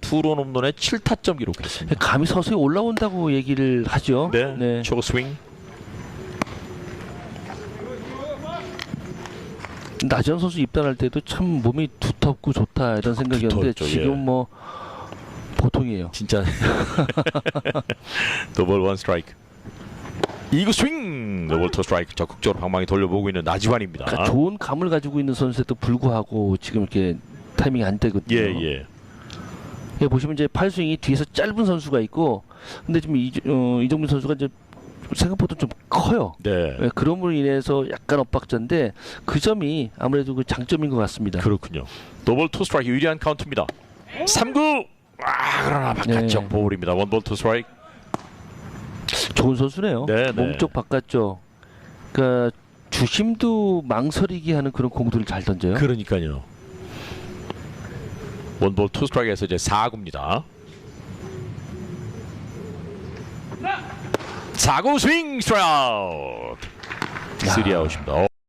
투런 홈런에 7타점 기록했습니다. 감이 서서히 올라온다고 얘기를 하죠. 네, 초고 스윙. 나지원 선수 입단할 때도 참 몸이 두텁고 좋다 이런 생각이었는데 두텁죠, 지금 예. 뭐 보통이에요. 진짜 더블 원 스트라이크. 이구 스윙 투 스트라이크 적극적으로 방망이 돌려보고 있는 나지완입니다. 그러니까 좋은 감을 가지고 있는 선수에도 불구하고 지금 이렇게 타이밍이 안 되거든요. 예 예. 예, 보시면 이제 팔스윙이 뒤에서 짧은 선수가 있고 근데 지금 이, 어, 이정민 선수가 이제 생각보다 좀 커요. 네. 예, 그럼으로 인해서 약간 엇박자인데 그 점이 아무래도 그 장점인 것 같습니다. 그렇군요. 더블 투 스트라이크 유리한 카운트입니다. 3구. 아 그러나 바깥쪽 네. 볼입니다. 원볼 투 스트라이크. 좋은 선수네요. 네, 네. 몸쪽 바깥쪽. 그러니까 주심도 망설이게 하는 그런 공들을 잘 던져요. 그러니까요. 원볼 투 스트라이크에서 이제 4구입니다. 4구 스윙 스트라이크. 야. 3아웃입니다.